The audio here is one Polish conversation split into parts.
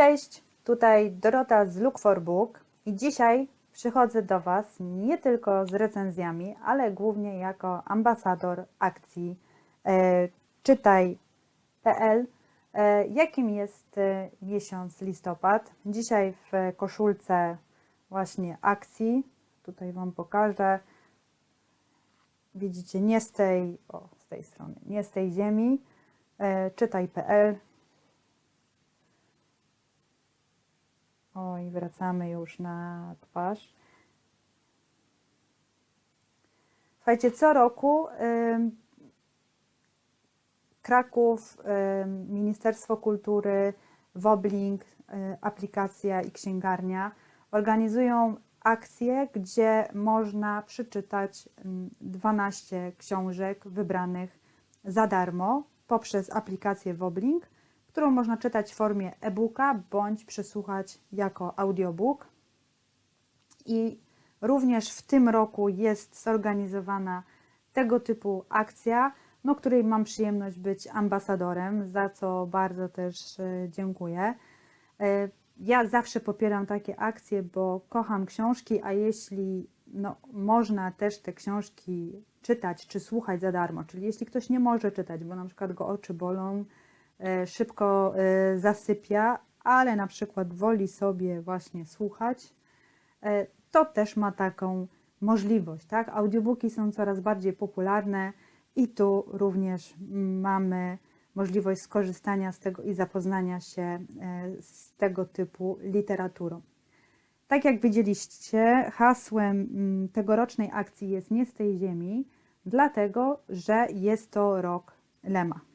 Cześć, tutaj Dorota z Look for Book i dzisiaj przychodzę do Was nie tylko z recenzjami, ale głównie jako ambasador akcji e, czytaj.pl, e, jakim jest e, miesiąc listopad. Dzisiaj w koszulce właśnie akcji, tutaj Wam pokażę, widzicie nie z tej, o z tej strony, nie z tej ziemi, e, czytaj.pl, O, i wracamy już na twarz. Słuchajcie, co roku ym, Kraków, ym, Ministerstwo Kultury, Woblink, y, aplikacja i księgarnia organizują akcje, gdzie można przeczytać ym, 12 książek wybranych za darmo poprzez aplikację Woblink którą można czytać w formie e-booka bądź przesłuchać jako audiobook. I również w tym roku jest zorganizowana tego typu akcja, no, której mam przyjemność być ambasadorem, za co bardzo też e, dziękuję. E, Ja zawsze popieram takie akcje, bo kocham książki, a jeśli no, można też te książki czytać czy słuchać za darmo, czyli jeśli ktoś nie może czytać, bo na przykład go oczy bolą, szybko e, zasypia, ale na przykład woli sobie właśnie słuchać, e, to też ma taką możliwość, tak? Audiobooki są coraz bardziej popularne i tu również mamy możliwość skorzystania z tego i zapoznania się e, z tego typu literaturą. Tak jak widzieliście, hasłem mm, tegorocznej akcji jest Nie z tej ziemi, dlatego że jest to rok Lema.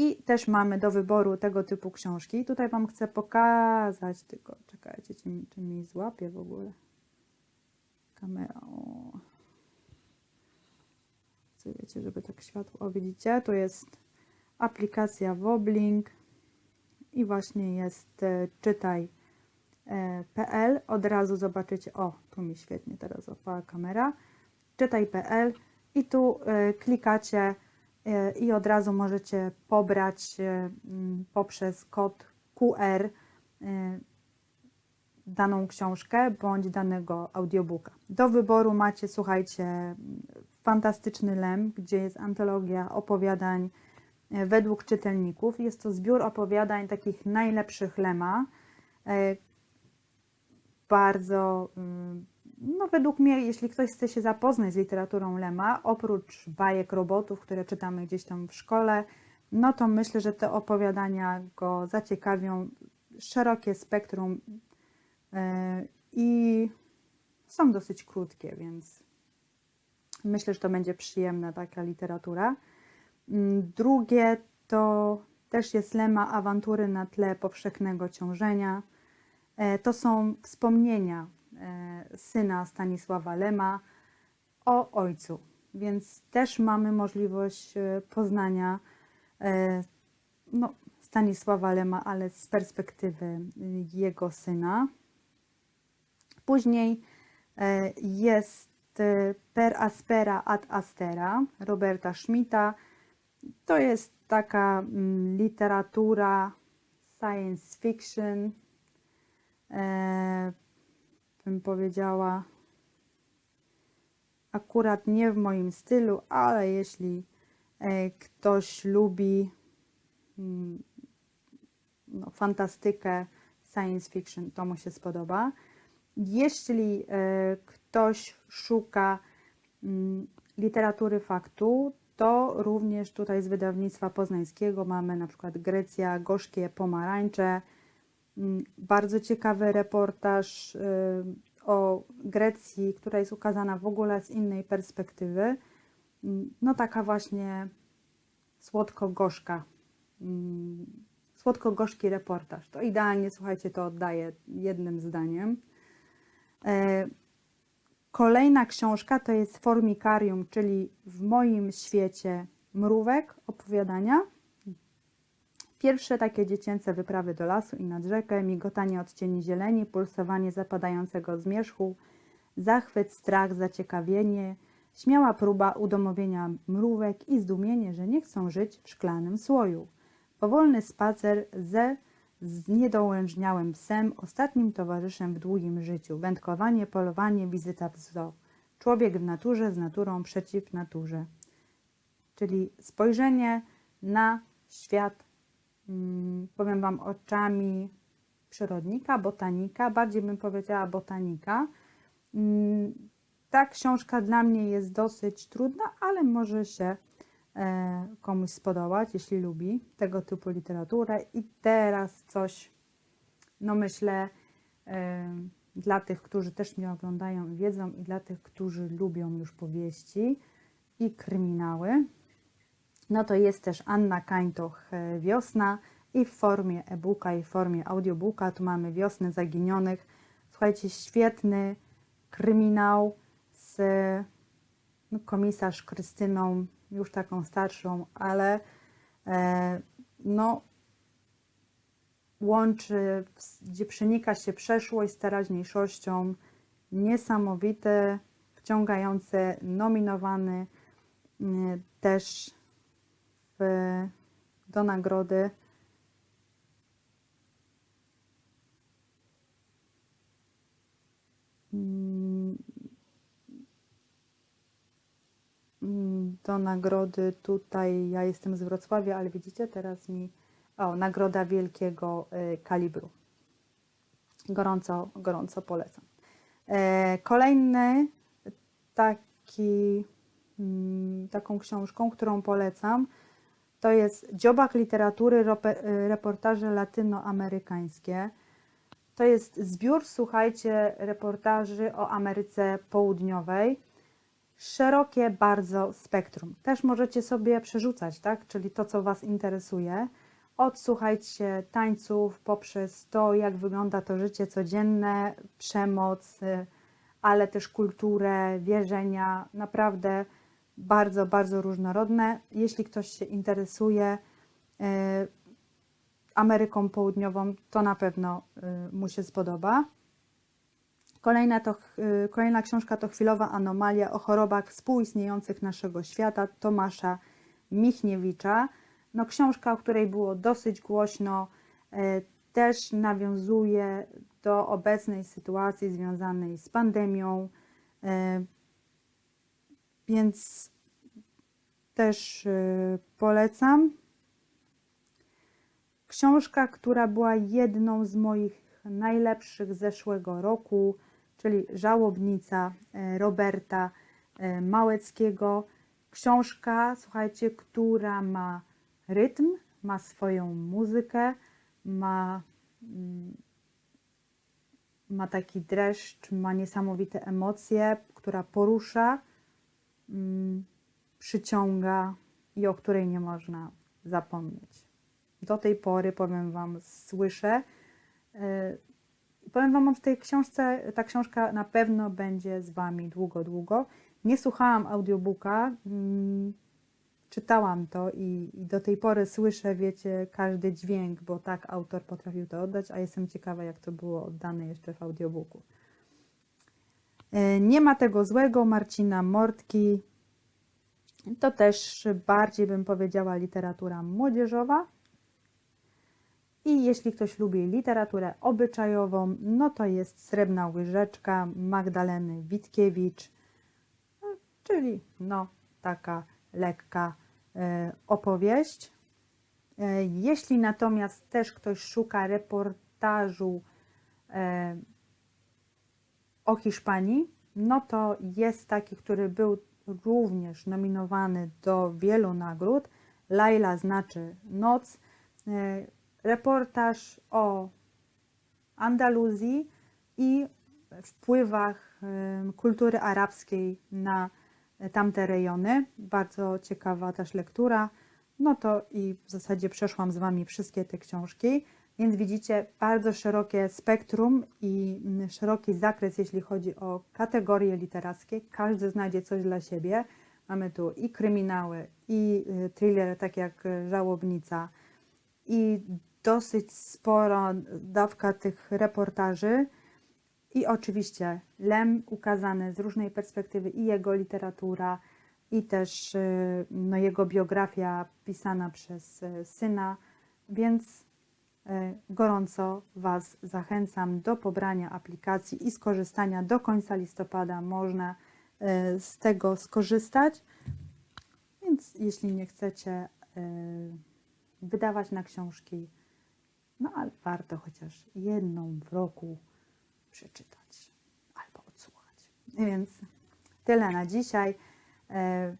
I też mamy do wyboru tego typu książki. Tutaj Wam chcę pokazać, tylko czekajcie, czy, mi- czy mi złapie w ogóle kamera. O. Chcę, wiecie, żeby tak światło. O, widzicie, tu jest aplikacja Woblink i właśnie jest e, czytaj.pl. Od razu zobaczycie, o, tu mi świetnie teraz złapała kamera. Czytaj.pl i tu e, klikacie e, i od razu możecie pobrać e, poprzez kod QR e, daną książkę bądź danego audiobooka. Do wyboru macie, słuchajcie, fantastyczny lem, gdzie jest antologia opowiadań e, według czytelników. Jest to zbiór opowiadań takich najlepszych lema. E, Bardzo, no według mnie, jeśli ktoś chce się zapoznać z literaturą Lema, oprócz bajek robotów, które czytamy gdzieś tam w szkole, no to myślę, że te opowiadania go zaciekawią. Szerokie spektrum e, i są dosyć krótkie, więc myślę, że to będzie przyjemna taka literatura. Mm, Drugie to też jest Lema Awantury na tle powszechnego ciążenia. E, To są wspomnienia syna Stanisława Lema o ojcu, więc też mamy możliwość e, poznania e, no, Stanisława Lema, ale z perspektywy jego syna. Później e, jest Per aspera ad astera Roberta Schmidta. To jest taka mm, literatura science fiction, bym powiedziała, akurat nie w moim stylu, ale jeśli e, ktoś lubi mm, no, fantastykę, science fiction, to mu się spodoba. Jeśli e, ktoś szuka mm, literatury faktu, to również tutaj z wydawnictwa poznańskiego mamy na przykład Grecja, gorzkie pomarańcze. Bardzo ciekawy reportaż y, o Grecji, która jest ukazana w ogóle z innej perspektywy. No taka właśnie słodko-gorzka, słodko-gorzki reportaż. To idealnie, słuchajcie, to oddaję jednym zdaniem. E, Kolejna książka to jest Formikarium, czyli w moim świecie mrówek, opowiadania. Pierwsze takie dziecięce wyprawy do lasu i nad rzekę, migotanie odcieni zieleni, pulsowanie zapadającego zmierzchu, zachwyt, strach, zaciekawienie, śmiała próba udomowienia mrówek i zdumienie, że nie chcą żyć w szklanym słoju. Powolny spacer ze z psem, ostatnim towarzyszem w długim życiu. Wędkowanie, polowanie, wizyta w zoo. Człowiek w naturze z naturą przeciw naturze. Czyli spojrzenie na świat, powiem Wam, oczami przyrodnika, botanika, bardziej bym powiedziała botanika. Mm, Ta książka dla mnie jest dosyć trudna, ale może się e, komuś spodobać, jeśli lubi tego typu literaturę. I teraz coś, no myślę, e, dla tych, którzy też mnie oglądają i wiedzą, i dla tych, którzy lubią już powieści i kryminały, no to jest też Anna Kańtoch e, Wiosna i w formie e-booka, i w formie audiobooka. Tu mamy Wiosnę Zaginionych. Słuchajcie, świetny kryminał z no, komisarz Krystyną, już taką starszą, ale e, no, łączy, gdzie przenika się przeszłość z teraźniejszością. Niesamowite, wciągające, nominowany mm, też do nagrody. Mm, mm, Do nagrody tutaj, ja jestem z Wrocławia, ale widzicie, teraz mi, o, nagroda wielkiego y, kalibru. Gorąco, gorąco polecam. E, Kolejny taki, mm, taką książką, którą polecam, to jest Dziobak literatury, y, reportaże latynoamerykańskie. To jest zbiór, słuchajcie, reportaży o Ameryce Południowej. Szerokie bardzo spektrum. Też możecie sobie przerzucać, tak? Czyli to, co Was interesuje. Od słuchajcie tańców poprzez to, jak wygląda to życie codzienne, przemoc, y, ale też kulturę, wierzenia. Naprawdę bardzo, bardzo różnorodne. Jeśli ktoś się interesuje y, Ameryką Południową, to na pewno y, mu się spodoba. Kolejna, to, y, kolejna książka to Chwilowa anomalia o chorobach współistniejących naszego świata Tomasza Michniewicza. No, książka, o której było dosyć głośno, też nawiązuje do obecnej sytuacji związanej z pandemią, więc też y, polecam. Książka, która była jedną z moich najlepszych zeszłego roku, czyli Żałobnica e, Roberta e, Małeckiego. Książka, słuchajcie, która ma rytm, ma swoją muzykę, ma, mm, ma taki dreszcz, ma niesamowite emocje, która porusza, przyciąga i o której nie można zapomnieć do tej pory, powiem Wam, słyszę. Yy, Powiem Wam, w tej książce, ta książka na pewno będzie z Wami długo, długo. Nie słuchałam audiobooka, mm, czytałam to i, i do tej pory słyszę, wiecie, każdy dźwięk, bo tak autor potrafił to oddać, a jestem ciekawa, jak to było oddane jeszcze w audiobooku. Yy, Nie ma tego złego Marcina Mortki. To też bardziej bym powiedziała literatura młodzieżowa. I jeśli ktoś lubi literaturę obyczajową, no to jest Srebrna Łyżeczka Magdaleny Witkiewicz, no, czyli no taka lekka e, opowieść. E, jeśli natomiast też ktoś szuka reportażu e, o Hiszpanii, no to jest taki, który był również nominowany do wielu nagród. Laila znaczy noc. E, reportaż o Andaluzji i wpływach kultury arabskiej na tamte rejony. Bardzo ciekawa też lektura. No to i w zasadzie przeszłam z Wami wszystkie te książki, więc widzicie bardzo szerokie spektrum i mm, szeroki zakres, jeśli chodzi o kategorie literackie. Każdy znajdzie coś dla siebie. Mamy tu i kryminały, i y, thrillery, tak jak y, Żałobnica, i dosyć spora dawka tych reportaży i oczywiście Lem ukazany z różnej perspektywy i jego literatura i też y, no, jego biografia pisana przez syna, więc Gorąco Was zachęcam do pobrania aplikacji i skorzystania do końca listopada. Można e, z tego skorzystać. Więc jeśli nie chcecie e, wydawać na książki, no ale warto chociaż jedną w roku przeczytać albo odsłuchać. Więc tyle na dzisiaj. E,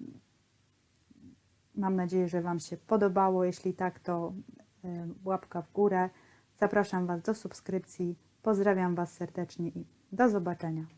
Mam nadzieję, że Wam się podobało. Jeśli tak, to e, łapka w górę. Zapraszam Was do subskrypcji. Pozdrawiam Was serdecznie i do zobaczenia.